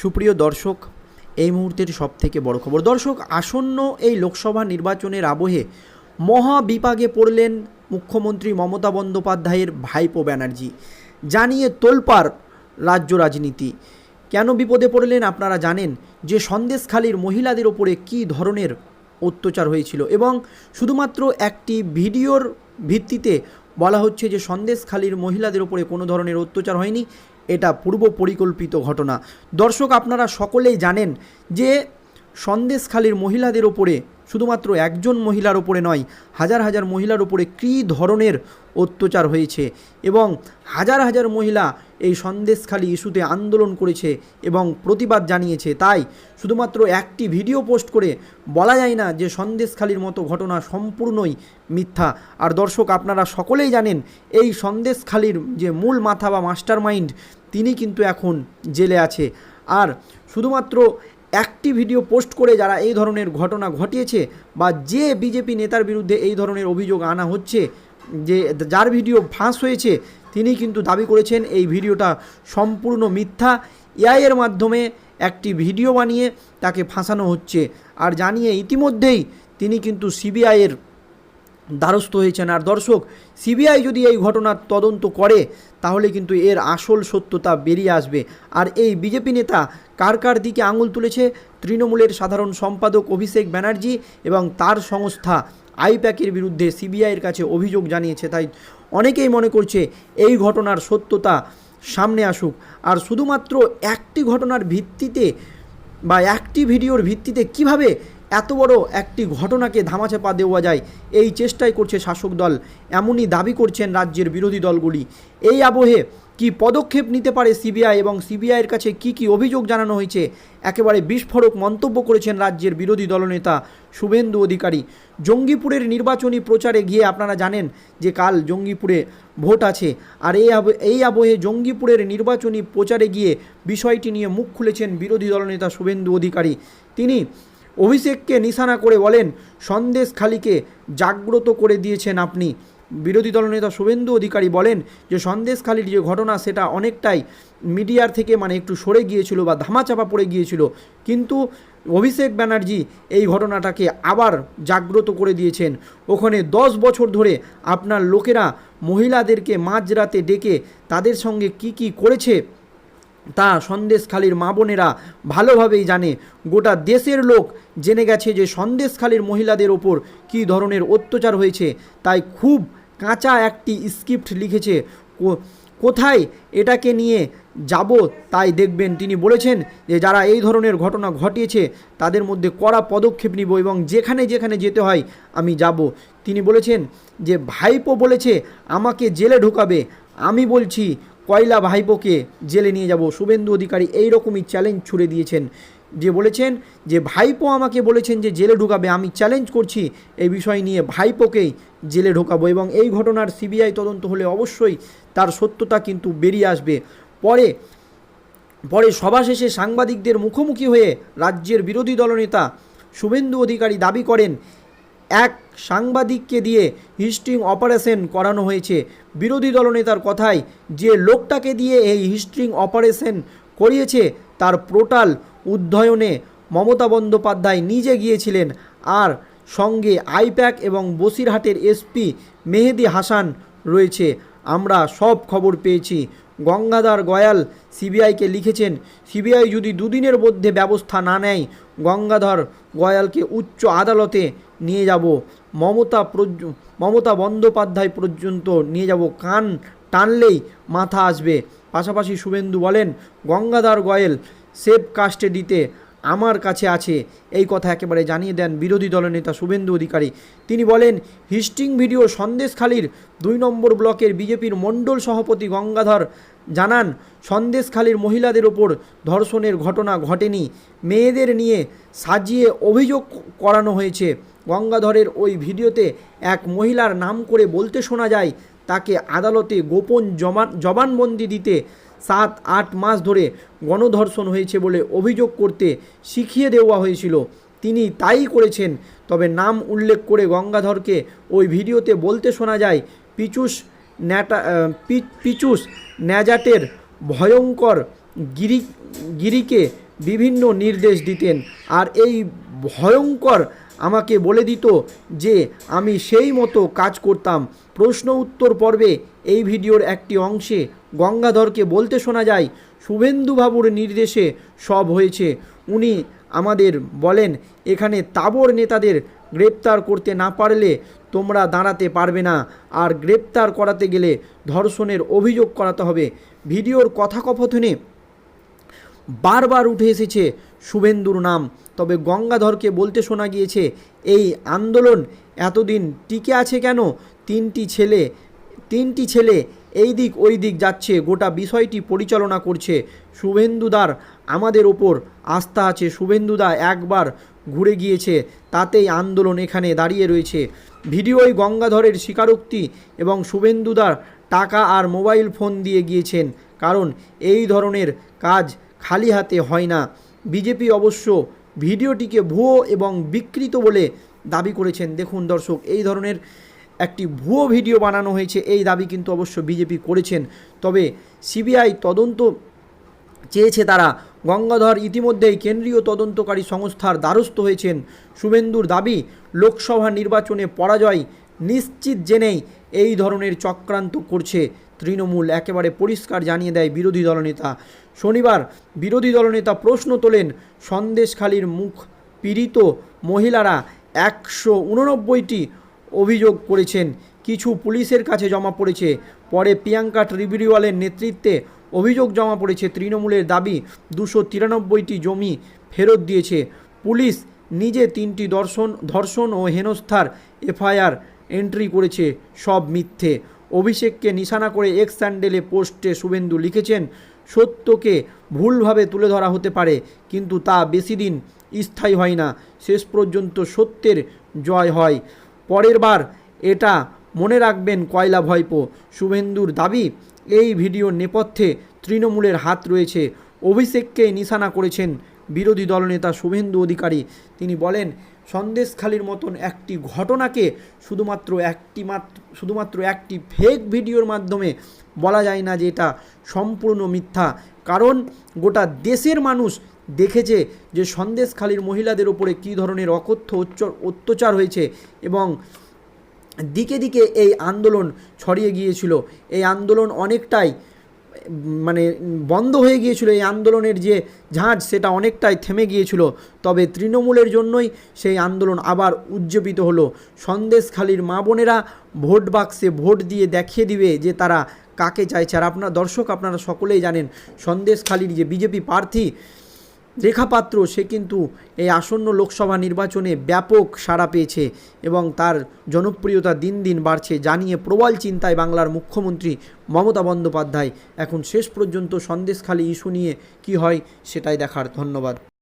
সুপ্রিয় দর্শক, এই মুহূর্তের সব থেকে বড় খবর। দর্শক, আসন্ন এই লোকসভা নির্বাচনের আবহে মহা বিপাকে পড়লেন মুখ্যমন্ত্রী মমতা বন্দ্যোপাধ্যায়ের ভাইপো ব্যানার্জি। জানিয়ে তোলপাড় রাজ্য রাজনীতি। কেন বিপদে পড়লেন আপনারা জানেন যে সন্দেশখালীর মহিলাদের ওপরে কী ধরনের অত্যাচার হয়েছিল এবং শুধুমাত্র একটি ভিডিওর ভিত্তিতে বলা হচ্ছে যে সন্দেশখালীর মহিলাদের ওপরে কোনো ধরনের অত্যাচার হয়নি। এটা পূর্ব পরিকল্পিত ঘটনা। দর্শক, আপনারা সকলেই জানেন যে সন্দেশখালীর মহিলাদের ওপরে, শুধুমাত্র একজন মহিলার ওপরে নয়, হাজার হাজার মহিলার ওপরে কী ধরনের অত্যাচার হয়েছে এবং হাজার হাজার মহিলা এই সন্দেশখালী ইস্যুতে আন্দোলন করেছে এবং প্রতিবাদ জানিয়েছে। তাই শুধুমাত্র একটি ভিডিও পোস্ট করে বলা যায় না যে সন্দেশখালীর মতো ঘটনা সম্পূর্ণই মিথ্যা। আর দর্শক, আপনারা সকলেই জানেন এই সন্দেশখালীর যে মূল মাথা বা মাস্টার মাইন্ড তিনি কিন্তু এখন জেলে আছে। আর শুধুমাত্র একটি ভিডিও পোস্ট করে যারা এই ধরনের ঘটনা ঘটিয়েছে বা যে বিজেপি নেতার বিরুদ্ধে এই ধরনের অভিযোগ আনা হচ্ছে, যে যার ভিডিও ফাঁস হয়েছে, তিনি কিন্তু দাবি করেছেন এই ভিডিওটা সম্পূর্ণ মিথ্যা। এআইয়ের মাধ্যমে একটি ভিডিও বানিয়ে তাকে ফাঁসানো হচ্ছে। আর জানিয়ে ইতিমধ্যেই তিনি কিন্তু সিবিআইয়ের দ্বারস্থ হয়েছেন। আর দর্শক, সিবিআই যদি এই ঘটনার তদন্ত করে, তাহলে কিন্তু এর আসল সত্যতা বেরিয়ে আসবে। আর এই বিজেপি নেতা কার কার দিকে আঙুল তুলেছে? তৃণমূলের সাধারণ সম্পাদক অভিষেক ব্যানার্জি এবং তার সংস্থা আইপ্যাকের বিরুদ্ধে সিবিআইয়ের কাছে অভিযোগ জানিয়েছে। তাই অনেকেই মনে করছে এই ঘটনার সত্যতা সামনে আসুক। আর শুধুমাত্র একটি ঘটনার ভিত্তিতে বা একটি ভিডিওর ভিত্তিতে কীভাবে এত বড় একটি ঘটনাকে ধামাচাপা দেওয়া যায়, এই চেষ্টাই করছে শাসক দল। এমনই দাবি করছেন রাজ্যের বিরোধী দলগুলি। এই আবহে কি পদক্ষেপ নিতে পারে সিবিআই এবং সিবিআইয়ের কাছে কি কি অভিযোগ জানানো হয়েছে, একেবারে বিস্ফোরক মন্তব্য করেছেন রাজ্যের বিরোধী দলনেতা শুভেন্দু অধিকারী। জঙ্গিপুরের নির্বাচনী প্রচারে গিয়ে আপনারা জানেন যে কাল জঙ্গিপুরে ভোট আছে। আর এই আব, এই আবহে জঙ্গিপুরের নির্বাচনী প্রচারে গিয়ে বিষয়টি নিয়ে মুখ খুলেছেন বিরোধী দলনেতা শুভেন্দু অধিকারী। তিনি অভিষেককে নিশানা করে বলেন, সন্দেশ খালিকে জাগ্রত করে দিয়েছেন আপনি। বিরোধী দলনেতা শুভেন্দু অধিকারী বলেন যে সন্দেশখালির যে ঘটনা সেটা অনেকটাই মিডিয়ার থেকে মানে একটু সরে গিয়েছিল বা ধামাচাপা পড়ে গিয়েছিল। কিন্তু অভিষেক ব্যানার্জি এই ঘটনাটাকে আবার জাগ্রত করে দিয়েছেন। ওখানে দশ বছর ধরে আপনার লোকেরা মহিলাদেরকে মাঝরাতে ডেকে তাদের সঙ্গে কি কি করেছে তা সন্দেশখালীর মা বোনেরা ভালোভাবেই জানে। গোটা দেশের লোক জেনে গেছে যে সন্দেশখালীর মহিলাদের ওপর কী ধরনের অত্যাচার হয়েছে। তাই খুব কাঁচা একটি স্ক্রিপ্ট লিখেছে। কোথায় এটাকে নিয়ে যাব তাই দেখবেন। তিনি বলেছেন যে যারা এই ধরনের ঘটনা ঘটিয়েছে তাদের মধ্যে কড়া পদক্ষেপ নিব এবং যেখানে যেখানে যেতে হয় আমি যাব। তিনি বলেছেন যে ভাইপো বলেছে, আমাকে জেলে ঢুকাবে। আমি বলছি কয়লা ভাইপোকে জেলে নিয়ে যাব? শুভেন্দু অধিকারী এই রকমই চ্যালেঞ্জ ছুড়ে দিয়েছেন। যে বলেছেন যে, ভাইপো আমাকে বলেছেন যে, জেলে ঢুকাবে। আমি চ্যালেঞ্জ করছি এই বিষয় নিয়ে ভাইপোকেই জেলে ঢোকাবো এবং এই ঘটনার সিবিআই তদন্ত হলে অবশ্যই তার সত্যতা কিন্তু বেরিয়ে আসবে। পরে পরে সভা শেষে সাংবাদিকদের মুখোমুখি হয়ে রাজ্যের বিরোধী দলনেতা শুভেন্দু অধিকারী দাবি করেন এক সাংবাদিককে দিয়ে হিস্ট্রিং অপারেশন করানো হয়েছে। বিরোধী দলনেতার কথায় যে লোকটাকে দিয়ে এই হিস্ট্রিং অপারেশন করিয়েছে, তার পোর্টাল উদ্ধয়নে মমতা বন্দ্যোপাধ্যায় নিজে গিয়েছিলেন আর সঙ্গে আইপ্যাক এবং বসিরহাটের এসপি মেহেদি হাসান রয়েছে। আমরা সব খবর পেয়েছি। গঙ্গাধর গয়াল সিবিআইকে লিখেছেন, সিবিআই যদি দুদিনের মধ্যে ব্যবস্থা না নেয়, গঙ্গাধর গয়ালকে উচ্চ আদালতে নিয়ে যাব। মমতা মমতা বন্দ্যোপাধ্যায় পর্যন্ত নিয়ে যাব। কান টানলেই মাথা আসবে। পাশাপাশি শুভেন্দু বলেন, গঙ্গাধর গয়েল সেফ কাস্টেডিতে আমার কাছে আছে। এই কথা একেবারে জানিয়ে দেন বিরোধী দলনেতা শুভেন্দু অধিকারী। তিনি বলেন, হিস্টিং ভিডিও সন্দেশখালীর দুই নম্বর ব্লকের বিজেপির মণ্ডল সভাপতি গঙ্গাধর জানান, সন্দেশখালীর মহিলাদের ওপর ধর্ষণের ঘটনা ঘটেনি। মেয়েদের নিয়ে সাজিয়ে অভিযোগ করানো হয়েছে। গঙ্গাধরের ওই ভিডিওতে এক মহিলার নাম করে বলতে শোনা যায়, তাকে আদালতে গোপন জমা জবানবন্দি দিতে সাত, আট মাস ধরে গণধর্ষণ হয়েছে বলে অভিযোগ করতে শিখিয়ে দেওয়া হয়েছিল। তিনি তাই করেছেন, তবে নাম উল্লেখ করে গঙ্গাধরকে ওই ভিডিওতে বলতে শোনা যায়, পিচুস ন্যাটা পিচুস ন্যাজাটের ভয়ঙ্কর গিরি গিরিকে বিভিন্ন নির্দেশ দিতেন, আর এই ভয়ঙ্কর আমাকে বলে দিত যে, আমি সেই মতো কাজ করতাম। প্রশ্ন উত্তর পর্বে এই ভিডিওর একটি অংশে গঙ্গাধরকে বলতে শোনা যায়, শুভেন্দুবাবুর নির্দেশে সব হয়েছে। উনি আমাদের বলেন, এখানে তাবর নেতাদের গ্রেপ্তার করতে না পারলে তোমরা দাঁড়াতে পারবে না, আর গ্রেপ্তার করাতে গেলে ধর্ষণের অভিযোগ করাতে হবে। ভিডিওর কথাকথনে বারবার উঠে এসেছে শুভেন্দুর নাম। তবে গঙ্গাধরকে বলতে শোনা গিয়েছে, এই আন্দোলন এতদিন টিকে আছে কেন? তিনটি ছেলে তিনটি ছেলে এই দিক ওই দিক যাচ্ছে, গোটা বিষয়টি পরিচালনা করছে। শুভেন্দুদার আমাদের ওপর আস্থা আছে। শুভেন্দুদা একবার ঘুরে গিয়েছে, তাতেই আন্দোলন এখানে দাঁড়িয়ে রয়েছে। ভিডিওয় গঙ্গাধরের স্বীকারোক্তি এবং শুভেন্দুদার টাকা আর মোবাইল ফোন দিয়ে গিয়েছেন, কারণ এই ধরনের কাজ খালি হাতে হয় না। বিজেপি অবশ্য ভিডিওটিকে ভুয়ো এবং বিকৃত বলে দাবি করেছেন। দেখুন দর্শক, এই ধরনের একটি ভুয়ো ভিডিও বানানো হয়েছে। এই দাবি কিন্তু অবশ্য বিজেপি করেছেন। তবে সিবিআই তদন্ত চেয়েছে তারা। গঙ্গাধর ইতিমধ্যেই কেন্দ্রীয় তদন্তকারী সংস্থার দ্বারস্থ হয়েছেন। শুভেন্দুর দাবি, লোকসভা নির্বাচনে পরাজয় নিশ্চিত জেনেই এই ধরনের চক্রান্ত করছে তৃণমূল একেবারে পরিষ্কার জানিয়ে দেয় বিরোধী দলনেতা। শনিবার বিরোধী দলনেতা প্রশ্ন তোলেন, সন্দেশখালীর মুখ পীড়িত মহিলারা একশো উননব্বইটি অভিযোগ করেছেন, কিছু পুলিশের কাছে জমা পড়েছে। পরে প্রিয়াঙ্কা ট্রিবিরিওয়ালের নেতৃত্বে অভিযোগ জমা পড়েছে, তৃণমূলের দাবি দুশো তিরানব্বইটি জমি ফেরত দিয়েছে। পুলিশ নিজে তিনটি দর্শন, ধর্ষণ ও হেনস্থার এফআইআর এন্ট্রি করেছে, সব মিথ্যে। অভিষেককে নিশানা করে এক্স স্যান্ডেলে পোস্টে শুভেন্দু লিখেছেন, সত্যকে ভুলভাবে তুলে ধরা হতে পারে, কিন্তু তা বেশি দিন স্থায়ী হয় না, শেষ পর্যন্ত সত্যের জয় হয়। পরের বার এটা মনে রাখবেন কয়লা ভয়পো। শুভেন্দুর দাবি, এই ভিডিওর নেপথ্যে তৃণমূলের হাত রয়েছে। অভিষেককে নিশানা করেছেন বিরোধী দলনেতা শুভেন্দু অধিকারী। তিনি বলেন সন্দেশখালির মতন একটি ঘটনাকে শুধুমাত্র একটি মাত্র শুধুমাত্র একটি ফেক ভিডিওর মাধ্যমে বলা যায় না যে এটা সম্পূর্ণ মিথ্যা। কারণ গোটা দেশের মানুষ দেখেছে যে সন্দেশখালির মহিলাদের ওপরে কী ধরনের অকথ্য অত্যাচার হয়েছে এবং দিকে দিকে এই আন্দোলন ছড়িয়ে গিয়েছিল। এই আন্দোলন অনেকটাই মানে বন্ধ হয়ে গিয়েছিল এই আন্দোলনের যে ঝাঁজ, সেটা অনেকটাই থেমে গিয়েছিল। তবে তৃণমূলের জন্যই সেই আন্দোলন আবার উজ্জীবিত হলো। সন্দেশখালির মা বোনেরা ভোট বাক্সে ভোট দিয়ে দেখিয়ে দিবে যে তারা কাকে চাইছে। আর আপনার দর্শক, আপনারা সকলেই জানেন, সন্দেশখালীর যে বিজেপি প্রার্থী রেখা পাত্র সে কিন্তু এই আসন্ন লোকসভা নির্বাচনে ব্যাপক সাড়া পেয়েছে এবং তার জনপ্রিয়তা দিন দিন বাড়ছে জানিয়ে প্রবল চিন্তায় বাংলার মুখ্যমন্ত্রী মমতা বন্দ্যোপাধ্যায়। এখন শেষ পর্যন্ত সন্দেশখালী ইস্যু নিয়ে কি হয় সেটাই দেখার ধন্যবাদ।